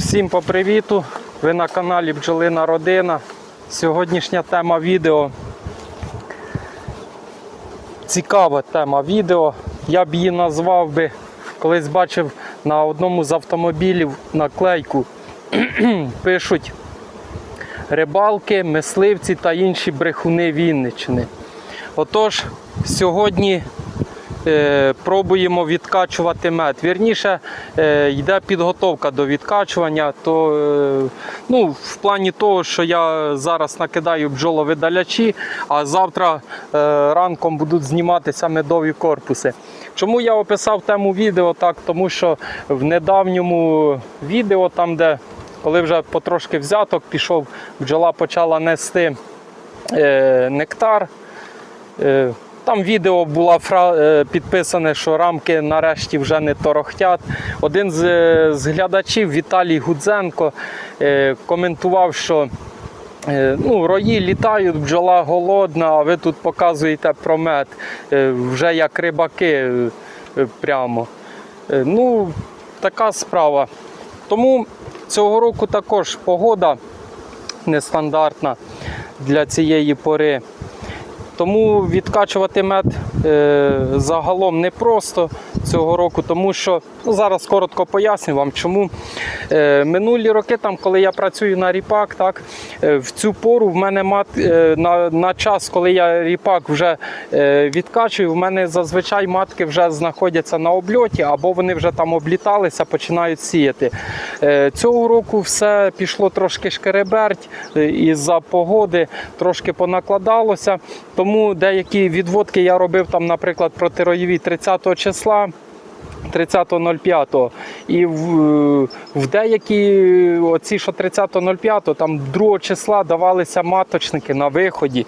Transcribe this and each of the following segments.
Всім по привіту! Ви на каналі Бджолина Родина. Сьогоднішня тема відео. Цікава тема відео. Я б її назвав би, колись бачив на одному з автомобілів наклейку. Пишуть рибалки, мисливці та інші брехуни Вінниччини. Отож, сьогодні пробуємо відкачувати мед. Вірніше, е, йде підготовка до відкачування. То, е, ну, в плані того, що я зараз накидаю бджоловидалячі, а завтра е, ранком будуть зніматися медові корпуси. Чому я описав тему відео так? Тому що в недавньому відео, там, де коли вже потрошки взяток пішов, бджола почала нести е, нектар. Е, Там відео було е, підписане, що рамки нарешті вже не торохтять. Один з, е, з глядачів Віталій Гудзенко е, коментував, що ну, рої літають, бджола голодна, а ви тут показуєте про мед, е, вже як рибаки прямо. Ну, така справа. Тому цього року також погода нестандартна для цієї пори. Тому відкачувати мед е, загалом непросто цього року, тому що ну, зараз коротко поясню вам, чому е, минулі роки, там, коли я працюю на ріпак, так, е, в цю пору в мене мат, е, на, на час, коли я ріпак вже е, відкачую, в мене зазвичай матки вже знаходяться на обльоті, або вони вже там обліталися, починають сіяти. Е, цього року все пішло трошки шкереберть е, із-за погоди, трошки понакладалося. Тому деякі відводки я робив там, наприклад, проти роєві 30 числа. 30.05. І в, в деякі оці, що 30.05, там 2 числа давалися маточники на виході.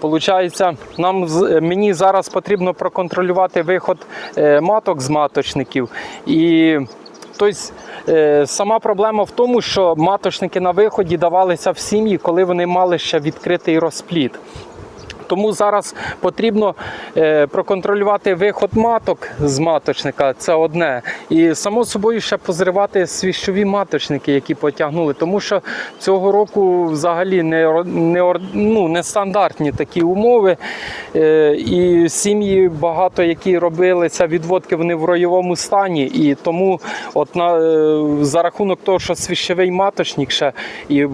Получається, нам мені зараз потрібно проконтролювати виход е, маток з маточників. І тобто, сама проблема в тому, що маточники на виході давалися в сім'ї, коли вони мали ще відкритий розплід. Тому зараз потрібно е, проконтролювати виход маток з маточника, це одне. І само собою ще позривати свіщові маточники, які потягнули. Тому що цього року взагалі не, не, ну, нестандартні такі умови. Е, і сім'ї багато, які робилися відводки, вони в роєвому стані. І тому от на, е, за рахунок того, що свіщовий маточник ще, і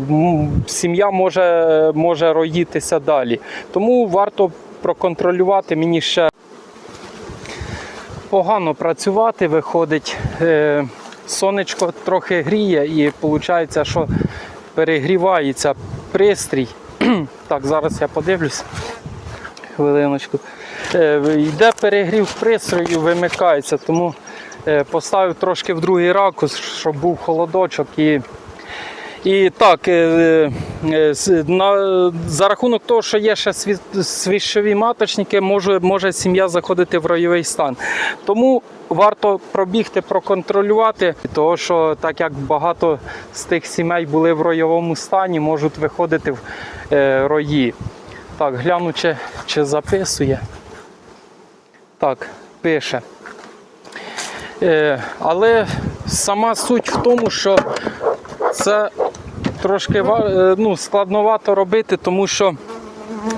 сім'я може, може роїтися далі. Тому варто проконтролювати мені ще погано працювати виходить. Е, Сонечко трохи гріє і виходить, що перегрівається пристрій. Так, зараз я подивлюсь. Хвилиночку. Е, Йде перегрів пристрою, вимикається, тому е, поставив трошки в другий ракурс, щоб був холодочок і і так, е, е, за рахунок того, що є ще сві- свіщові маточники, може, може сім'я заходити в ройовий стан. Тому варто пробігти, проконтролювати, тому що так як багато з тих сімей були в ройовому стані, можуть виходити в е, рої. Так, гляну, чи, чи записує. Так, пише. Е, але сама суть в тому, що це трошки е, ну, складновато робити, тому що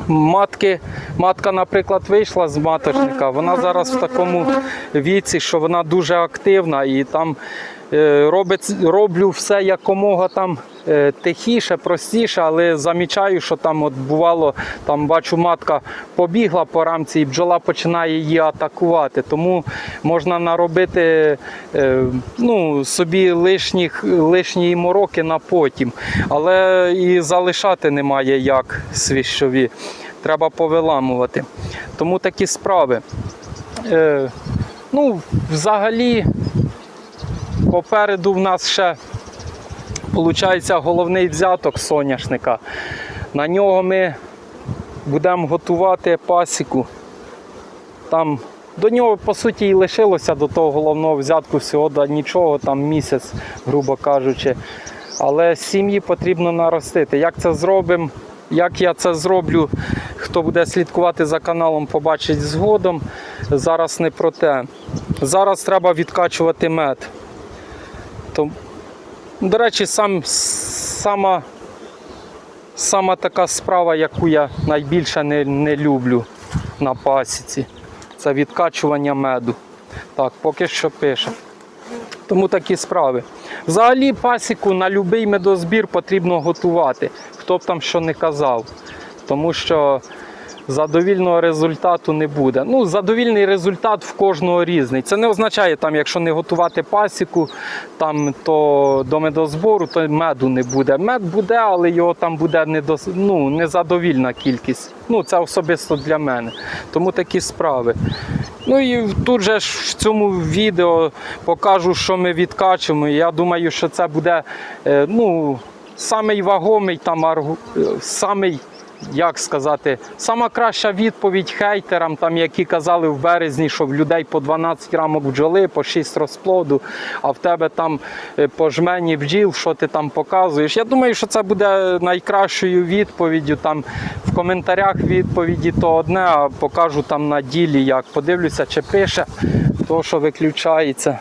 матки, матка, наприклад, вийшла з маточника, вона зараз в такому віці, що вона дуже активна і там робить, роблю все якомога там е, тихіше, простіше, але замічаю, що там от бувало, там бачу, матка побігла по рамці і бджола починає її атакувати. Тому можна наробити е, ну, собі лишніх, лишні мороки на потім. Але і залишати немає як свіщові. Треба повиламувати. Тому такі справи. Е, ну, взагалі, попереду в нас ще виходить головний взяток соняшника. На нього ми будемо готувати пасіку. Там до нього, по суті, і лишилося до того головного взятку всього да, нічого, там місяць, грубо кажучи. Але сім'ї потрібно наростити. Як це зробимо? Як я це зроблю, хто буде слідкувати за каналом, побачить згодом. Зараз не про те. Зараз треба відкачувати мед. То- До речі, сам, сама, сама така справа, яку я найбільше не, не люблю на пасіці, це відкачування меду. Так, поки що пише. Тому такі справи. Взагалі пасіку на будь-який медозбір потрібно готувати, хто б там що не казав. Тому що задовільного результату не буде. Ну, задовільний результат в кожного різний. Це не означає, там, якщо не готувати пасіку, там, то до медозбору, то меду не буде. Мед буде, але його там буде недос... ну, незадовільна кількість. Ну, це особисто для мене. Тому такі справи. Ну і тут же ж в цьому відео покажу, що ми відкачуємо. Я думаю, що це буде е, ну, самий вагомий там е, самий як сказати, сама краща відповідь хейтерам, там, які казали в березні, що в людей по 12 рамок бджоли, по 6 розплоду, а в тебе там е, по жмені бджіл, що ти там показуєш. Я думаю, що це буде найкращою відповіддю. Там в коментарях відповіді то одне, а покажу там на ділі, як подивлюся, чи пише, то що виключається.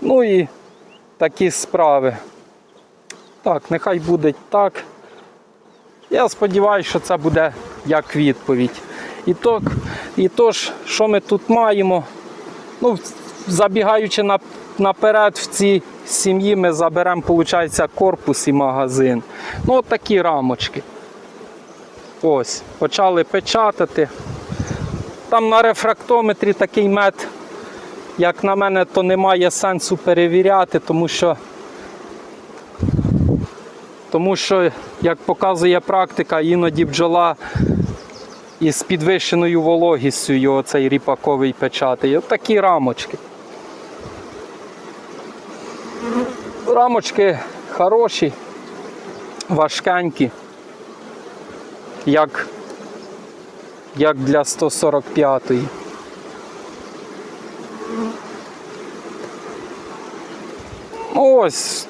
Ну і такі справи. Так, нехай буде так. Я сподіваюся, що це буде як відповідь. І то, і то ж, що ми тут маємо? Ну, забігаючи на, наперед в ці сім'ї, ми заберемо, виходить, корпус і магазин. Ну, от такі рамочки. Ось, почали печатати. Там на рефрактометрі такий мед, як на мене, то немає сенсу перевіряти, тому що тому що, як показує практика, іноді бджола із підвищеною вологістю його цей ріпаковий печатає. От такі рамочки. Рамочки хороші, важкенькі, як, як для 145-ї. Ну, Ось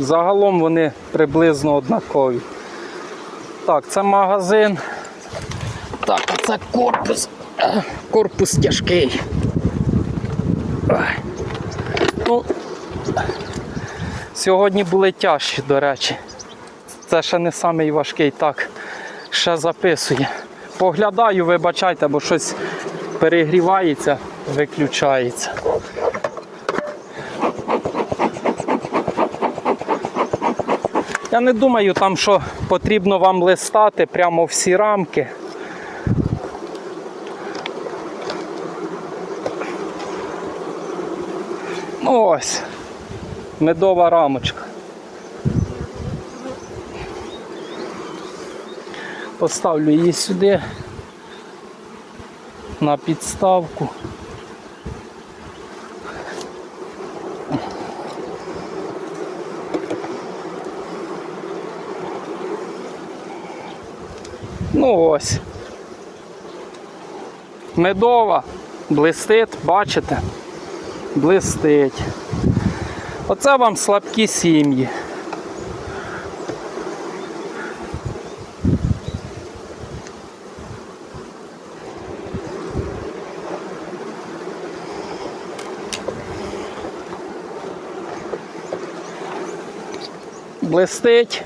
Загалом вони приблизно однакові. Так, це магазин. Так, а це корпус. Е, Корпус тяжкий. Ну, сьогодні були тяжчі, до речі. Це ще не самий важкий, так, ще записує. Поглядаю, вибачайте, бо щось перегрівається, виключається. Я не думаю, там, що потрібно вам листати прямо всі рамки. Ну ось, медова рамочка. Поставлю її сюди на підставку. Ну ось. Медова, блистить, бачите? Блистить. Оце вам слабкі сім'ї. Блистить,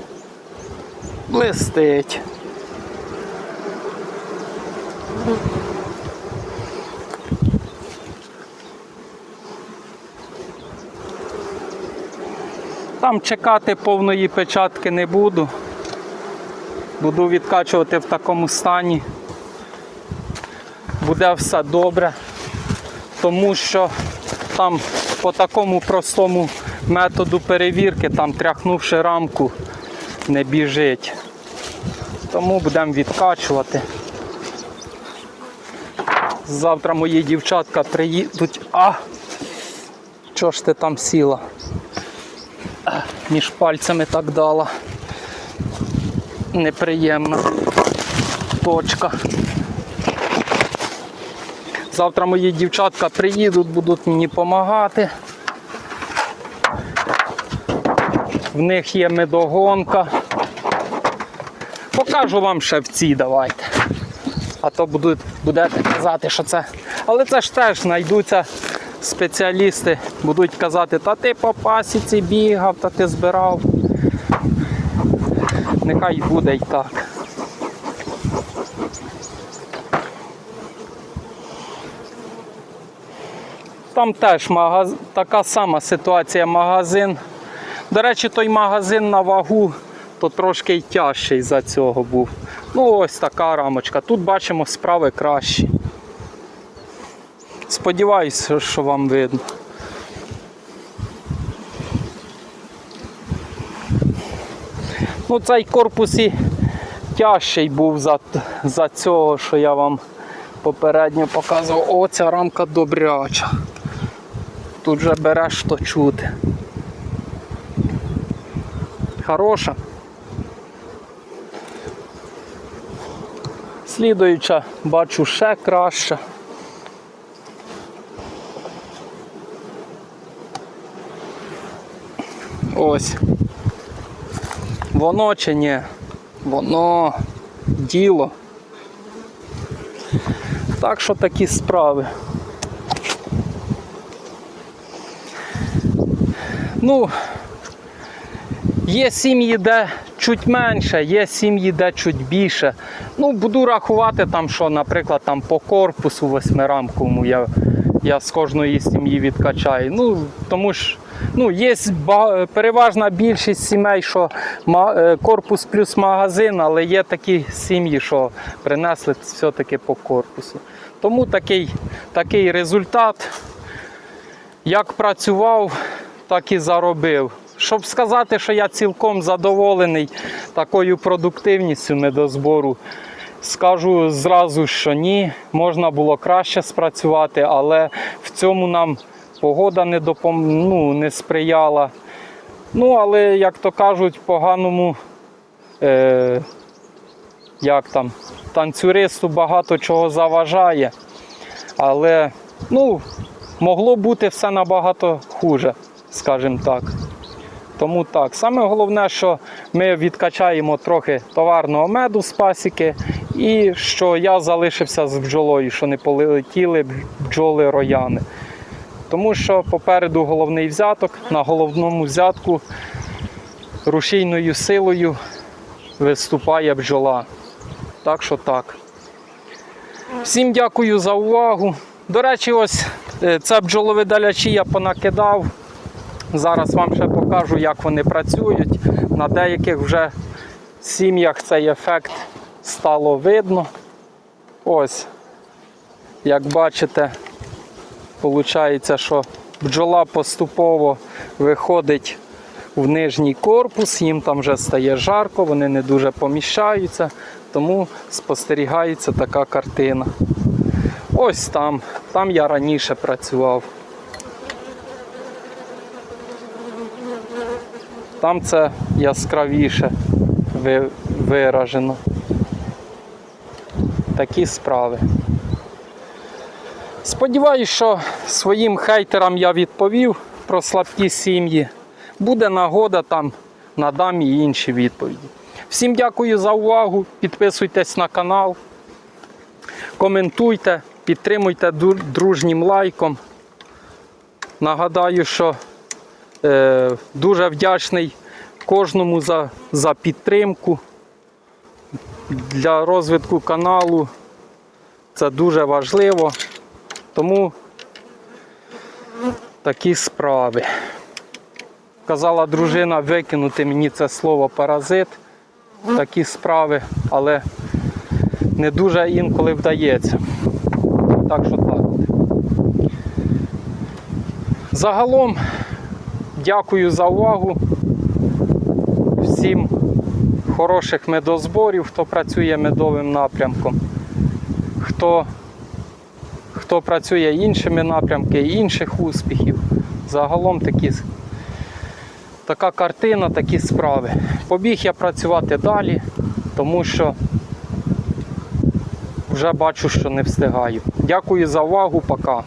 блистить. Там чекати повної печатки не буду. Буду відкачувати в такому стані. Буде все добре, тому що там по такому простому методу перевірки, там тряхнувши рамку, не біжить. Тому будемо відкачувати. Завтра мої дівчатка приїдуть. А! Чого ж ти там сіла? Між пальцями так дала. Неприємна точка. Завтра мої дівчатка приїдуть, будуть мені допомагати. В них є медогонка. Покажу вам цій давайте. А то будуть, будете казати, що це. Але це ж теж знайдуться спеціалісти будуть казати, та ти по пасіці бігав, та ти збирав. Нехай буде і так. Там теж магаз... така сама ситуація магазин. До речі, той магазин на вагу то трошки й тяжчий за цього був. Ну, ось така рамочка. Тут бачимо справи кращі. Сподіваюся, що вам видно. Ну, цей корпус і тяжчий був за, за цього, що я вам попередньо показував. О, ця рамка добряча. Тут же береш то чути. Хороша. Слідуюча, бачу, ще краща. Ось. Воно чи ні? Воно діло. Так що такі справи. Ну, є сім'ї, де чуть менше, є сім'ї, де чуть більше. Ну, буду рахувати там, що, наприклад, там по корпусу восьмирамковому я, я з кожної сім'ї відкачаю. Ну, тому ж ну, є переважна більшість сімей, що е, корпус плюс магазин, але є такі сім'ї, що принесли все-таки по корпусу. Тому такий, такий результат. Як працював, так і заробив. Щоб сказати, що я цілком задоволений такою продуктивністю медозбору, скажу зразу, що ні, можна було краще спрацювати, але в цьому нам погода не, допом... ну, не сприяла. Ну, але, як то кажуть, поганому е... як там, танцюристу багато чого заважає. Але ну, могло бути все набагато хуже, скажімо так. Тому так. Саме головне, що ми відкачаємо трохи товарного меду з пасіки, і що я залишився з бджолою, що не полетіли бджоли рояни. Тому що попереду головний взяток, на головному взятку рушійною силою виступає бджола. Так що так. Всім дякую за увагу. До речі, ось е, це бджоловидалячі я понакидав. Зараз вам ще покажу, як вони працюють. На деяких вже сім'ях цей ефект стало видно. Ось, як бачите, виходить, що бджола поступово виходить в нижній корпус, їм там вже стає жарко, вони не дуже поміщаються, тому спостерігається така картина. Ось там, там я раніше працював. Там це яскравіше виражено. Такі справи. Сподіваюсь, що своїм хейтерам я відповів про слабкі сім'ї. Буде нагода там, надам і інші відповіді. Всім дякую за увагу. Підписуйтесь на канал, коментуйте, підтримуйте дружнім лайком. Нагадаю, що дуже вдячний кожному за, за підтримку. Для розвитку каналу це дуже важливо. Тому такі справи. Казала дружина викинути мені це слово паразит. Такі справи, але не дуже інколи вдається. Так що так. Загалом дякую за увагу. Всім хороших медозборів, хто працює медовим напрямком. Хто, хто працює іншими напрямками, інших успіхів. Загалом такі, така картина, такі справи. Побіг я працювати далі, тому що вже бачу, що не встигаю. Дякую за увагу, пока.